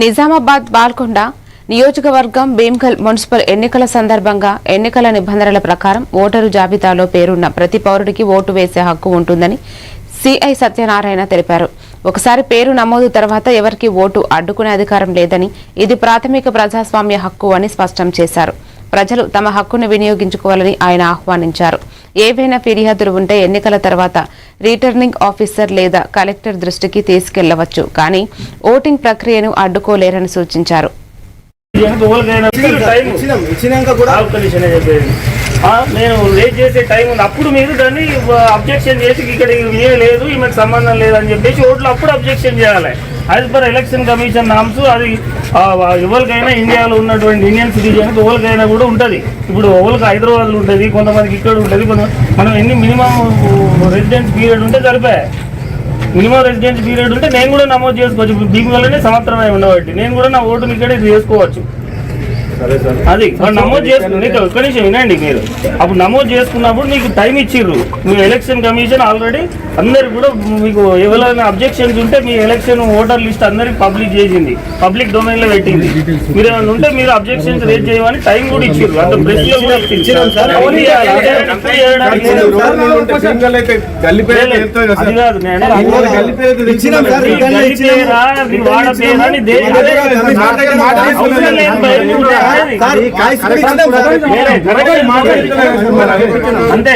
నిజామాబాద్ బాల్కొండ నియోజకవర్గం భీమ్గల్ మున్సిపల్ ఎన్నికల సందర్భంగా ఎన్నికల నిబంధనల ప్రకారం ఓటరు జాబితాలో పేరున్న ప్రతి పౌరుడికి ఓటు వేసే హక్కు ఉంటుందని సిఐ సత్యనారాయణ తెలిపారు. ఒకసారి పేరు నమోదు తర్వాత ఎవరికి ఓటు అడ్డుకునే అధికారం లేదని ఇది ప్రాథమిక ప్రజాస్వామ్య హక్కు అని స్పష్టం చేశారు. ప్రజలు తమ హక్కును వినియోగించుకోవాలని ఆయన ఆహ్వానించారు. ఏవైనా ఫిర్యాదులు ఉంటే ఎన్నికల తర్వాత రిటర్నింగ్ ఆఫీసర్ లేదా కలెక్టర్ దృష్టికి తీసుకెళ్ళవచ్చు కానీ ఓటింగ్ ప్రక్రియను అడ్డుకోలేరని సూచించారు నేను లేట్ చేసే టైం ఉంది అప్పుడు మీరు దాన్ని అబ్జెక్షన్ చేసి ఇక్కడ ఏ లేదు ఈమెకు సంబంధం లేదని చెప్పేసి ఓట్లు అప్పుడు అబ్జెక్షన్ చేయాలి as per election commission norms అది ఎవరికైనా ఇండియాలో ఉన్నటువంటి ఇండియన్ సిటిజన్ ఎవరికైనా కూడా ఉంటుంది. ఇప్పుడు ఎవరికి హైదరాబాద్లో ఉంటుంది కొంతమందికి ఇక్కడ ఉంటుంది కొంత మనం ఎన్ని మినిమం రెసిడెన్స్ పీరియడ్ ఉంటే సరిపోయాయి. మినిమం రెసిడెన్స్ పీరియడ్ ఉంటే నేను కూడా నమోదు చేసుకోవచ్చు. ఇప్పుడు దీని వల్లనే సంవత్సరమే ఉండబట్టి నేను కూడా నా ఓటుని ఇక్కడే చేసుకోవచ్చు. అది నమోదు చేసుకుని ఒక్క నిమిషం వినండి మీరు. అప్పుడు నమోదు చేసుకున్నప్పుడు నీకు టైం ఇచ్చిర్రు. మీ ఎలక్షన్ కమిషన్ ఆల్రెడీ అందరికి కూడా మీకు ఎవరైనా అబ్జెక్షన్స్ ఉంటే మీ ఎలక్షన్ ఓటర్ లిస్ట్ అందరికి పబ్లిక్ చేసింది. పబ్లిక్ డొమైన్లో పెట్టింది మీరు ఏమైనా ఉంటే మీరు అబ్జెక్షన్స్ రేజ్ చేయమని టైం కూడా ఇచ్చిర్రు. అంత ప్రెస్లో కూడా. అది కాదు నేను అంతే